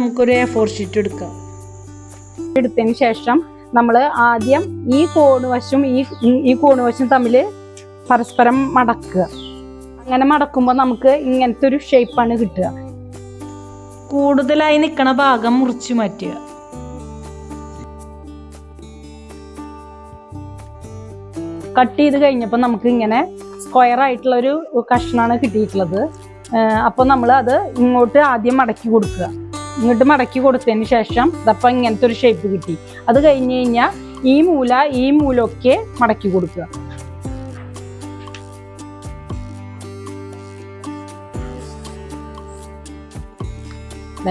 നമുക്കൊരു A four sheet എടുക്കാം. എടുത്തതിന് ശേഷം നമ്മൾ ആദ്യം ഈ കോണുവശം ഈ ഈ കോണുവശം തമ്മിൽ പരസ്പരം മടക്കുക. അങ്ങനെ മടക്കുമ്പോൾ നമുക്ക് ഇങ്ങനത്തെ ഒരു ഷേപ്പാണ് കിട്ടുക. കൂടുതലായി നിൽക്കണ ഭാഗം മുറിച്ചു മാറ്റുക. കട്ട് ചെയ്ത് കഴിഞ്ഞപ്പോൾ നമുക്ക് ഇങ്ങനെ സ്ക്വയർ ആയിട്ടുള്ള ഒരു കഷ്ണമാണ് കിട്ടിയിട്ടുള്ളത്. അപ്പോൾ നമ്മൾ അത് ഇങ്ങോട്ട് ആദ്യം മടക്കി കൊടുക്കുക. ഇങ്ങോട്ട് മടക്കി കൊടുത്തതിന് ശേഷം ഇതപ്പം ഇങ്ങനത്തെ ഒരു ഷേപ്പ് കിട്ടി. അത് കഴിഞ്ഞ് കഴിഞ്ഞാൽ ഈ മൂല ഈ മൂലൊക്കെ മടക്കി കൊടുക്കുക.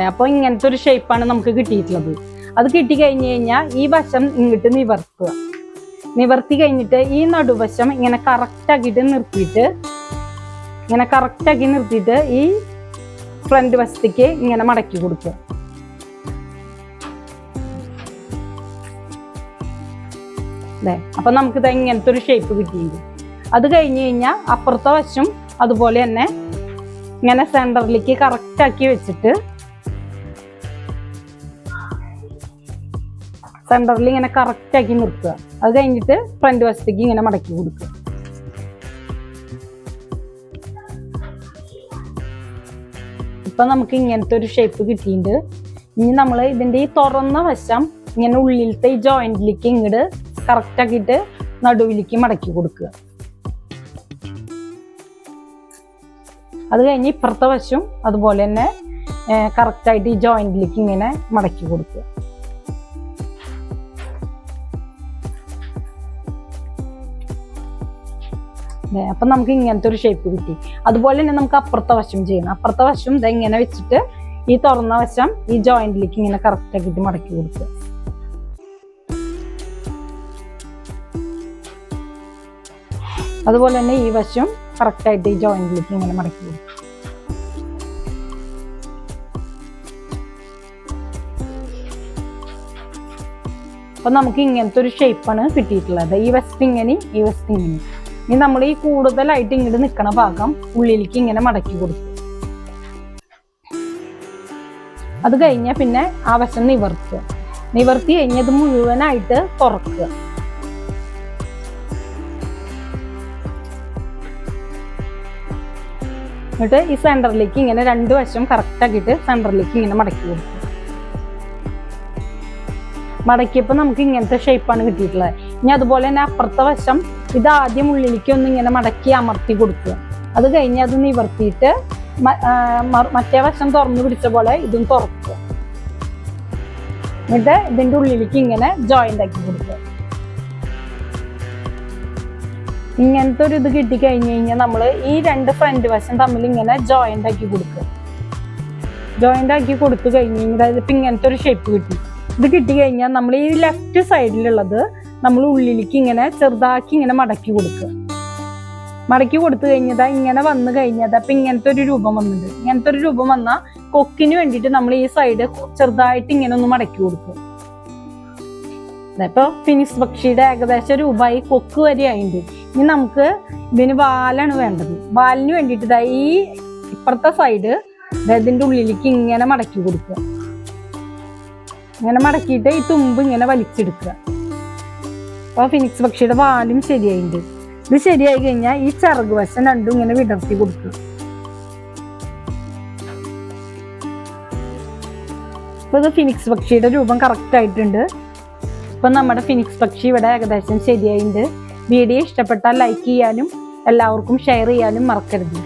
അപ്പോൾ ഇങ്ങനത്തെ ഒരു ഷേപ്പാണ് നമുക്ക് കിട്ടിയിട്ടുള്ളത്. അത് കിട്ടി കഴിഞ്ഞ് കഴിഞ്ഞാൽ ഈ വശം ഇങ്ങോട്ട് നിവർത്തുക. നിവർത്തി കഴിഞ്ഞിട്ട് ഈ നടുവശം ഇങ്ങനെ കറക്റ്റ് ആക്കിയിട്ട് നിർത്തിയിട്ട് ഇങ്ങനെ കറക്റ്റ് ആക്കി നിർത്തിയിട്ട് ഈ ഫ്രണ്ട് വശത്തേക്ക് ഇങ്ങനെ മടക്കി കൊടുക്കുക. അതെ അപ്പൊ നമുക്കിത് ഇങ്ങനത്തെ ഒരു ഷേപ്പ് കിട്ടിയിട്ടുണ്ട്. അത് കഴിഞ്ഞ് കഴിഞ്ഞാൽ അപ്പുറത്തെ വശം അതുപോലെ തന്നെ ഇങ്ങനെ സെന്ററിലേക്ക് കറക്റ്റ് ആക്കി വെച്ചിട്ട് സെന്ററിൽ ഇങ്ങനെ കറക്റ്റ് ആക്കി നിർത്തുക. അത് കഴിഞ്ഞിട്ട് ഫ്രണ്ട് വശത്തേക്ക് ഇങ്ങനെ മടക്കി കൊടുക്കുക. ഇപ്പൊ നമുക്ക് ഇങ്ങനത്തെ ഒരു ഷേപ്പ് കിട്ടിയിട്ടുണ്ട് ഇനി നമ്മൾ ഇതിന്റെ ഈ തുറന്ന വശം ഇങ്ങനെ ഉള്ളിലത്തെ ഈ ഇങ്ങോട്ട് കറക്റ്റ് ആക്കിയിട്ട് നടുവിലേക്ക് മടക്കി കൊടുക്കുക. അത് കഴിഞ്ഞ് ഇപ്പുറത്തെ വശം അതുപോലെ തന്നെ കറക്റ്റായിട്ട് ഈ ജോയിന്റിലേക്ക് ഇങ്ങനെ മടക്കി കൊടുക്കുക. അപ്പൊ നമുക്ക് ഇങ്ങനത്തെ ഒരു ഷേപ്പ് കിട്ടി. അതുപോലെ തന്നെ നമുക്ക് അപ്പുറത്തെ വശം ചെയ്യണം. അപ്പുറത്തെ വശം ഇത് ഇങ്ങനെ വെച്ചിട്ട് ഈ തുറന്ന വശം ഈ ജോയിന്റിലേക്ക് ഇങ്ങനെ കറക്റ്റാക്കിയിട്ട് മടക്കി കൊടുക്കുക. അതുപോലെ തന്നെ ഈ വശം കറക്റ്റായിട്ട് ഈ ജോയിന്റിലേക്ക് ഇങ്ങനെ മടക്കി കൊടുക്കുക. അപ്പൊ നമുക്ക് ഇങ്ങനത്തെ ഒരു ഷേപ്പാണ് കിട്ടിയിട്ടുള്ളത്. ഈ വശത്ത് ഈ വശത്ത് ഇനി നമ്മൾ ഈ കൂടുതലായിട്ട് ഇങ്ങോട്ട് നിൽക്കണ ഭാഗം ഉള്ളിലേക്ക് ഇങ്ങനെ മടക്കി കൊടുക്കും. അത് കഴിഞ്ഞാൽ പിന്നെ ആ വശം നിവർത്തുക. നിവർത്തി കഴിഞ്ഞത് മുഴുവനായിട്ട് തുറക്കുക. എന്നിട്ട് ഈ സെന്ററിലേക്ക് ഇങ്ങനെ രണ്ട് വശം കറക്റ്റാക്കിയിട്ട് സെന്ററിലേക്ക് ഇങ്ങനെ മടക്കി കൊടുക്കും മടക്കിയപ്പോൾ നമുക്ക് ഇങ്ങനത്തെ ഷേപ്പാണ് കിട്ടിയിട്ടുള്ളത്. ഇനി അതുപോലെ തന്നെ അപ്പുറത്തെ വശം ഇത് ആദ്യം ഉള്ളിലേക്ക് ഒന്ന് ഇങ്ങനെ മടക്കി അമർത്തി കൊടുക്കുക. അത് കഴിഞ്ഞ് അത് നിവർത്തിയിട്ട് മറ്റേ വശം തുറന്നു പിടിച്ച പോലെ ഇതും തുറക്കുക. എന്നിട്ട് ഇതിന്റെ ഉള്ളിലേക്ക് ഇങ്ങനെ ജോയിന്റ് ആക്കി കൊടുക്കുക. ഇങ്ങനത്തെ ഒരു ഇത് കിട്ടി കഴിഞ്ഞു കഴിഞ്ഞാൽ നമ്മൾ ഈ രണ്ട് ഫ്രണ്ട് വശം തമ്മിൽ ഇങ്ങനെ ജോയിന്റ് ആക്കി കൊടുക്കുക. ജോയിന്റ് ആക്കി കൊടുത്തു കഴിഞ്ഞ് കഴിഞ്ഞാൽ ഇപ്പം ഇങ്ങനത്തെ ഒരു ഷേപ്പ് കിട്ടി. ഇത് കിട്ടി കഴിഞ്ഞാൽ നമ്മൾ ഈ ലെഫ്റ്റ് സൈഡിലുള്ളത് നമ്മൾ ഉള്ളിലേക്ക് ഇങ്ങനെ ചെറുതാക്കി ഇങ്ങനെ മടക്കി കൊടുക്കുക. മടക്കി കൊടുത്തു കഴിഞ്ഞതാ ഇങ്ങനെ വന്നു കഴിഞ്ഞതാ അപ്പൊ ഇങ്ങനത്തെ ഒരു രൂപം വന്നിട്ടുണ്ട്. ഇങ്ങനത്തെ ഒരു രൂപം വന്നാൽ കൊക്കിന് വേണ്ടിയിട്ട് നമ്മൾ ഈ സൈഡ് ചെറുതായിട്ട് ഇങ്ങനെ ഒന്ന് മടക്കി കൊടുക്കുക. ഇപ്പോൾ ഫിനിഷ് പക്ഷിയുടെ ഏകദേശം രൂപമായി കൊക്ക് വരെ ആയിട്ട് ഇനി നമുക്ക് ഇതിന് വാലാണ് വേണ്ടത്. വാലിന് വേണ്ടിയിട്ട് ദാ ഈ ഇപ്പുറത്തെ സൈഡ് ഇതിന്റെ ഉള്ളിലേക്ക് ഇങ്ങനെ മടക്കി കൊടുക്കുക. ഇങ്ങനെ മടക്കിയിട്ട് ഈ തുമ്പ് ഇങ്ങനെ വലിച്ചെടുക്കുക. അപ്പോൾ ഫിനിക്സ് പക്ഷിയുടെ വാലും ശരിയായിട്ടുണ്ട് ഇത് ശരിയായി കഴിഞ്ഞാൽ ഈ ചിറക് വശം രണ്ടും ഇങ്ങനെ വിടർത്തി കൊടുക്കുക ഇപ്പൊ ഇത് ഫിനിക്സ് പക്ഷിയുടെ രൂപം കറക്റ്റ് ആയിട്ടുണ്ട്. ഇപ്പൊ നമ്മുടെ ഫിനിക്സ് പക്ഷി ഇവിടെ ഏകദേശം ശരിയായിട്ടുണ്ട് വീഡിയോ ഇഷ്ടപ്പെട്ടാൽ ലൈക്ക് ചെയ്യാനും എല്ലാവർക്കും ഷെയർ ചെയ്യാനും മറക്കരുത്.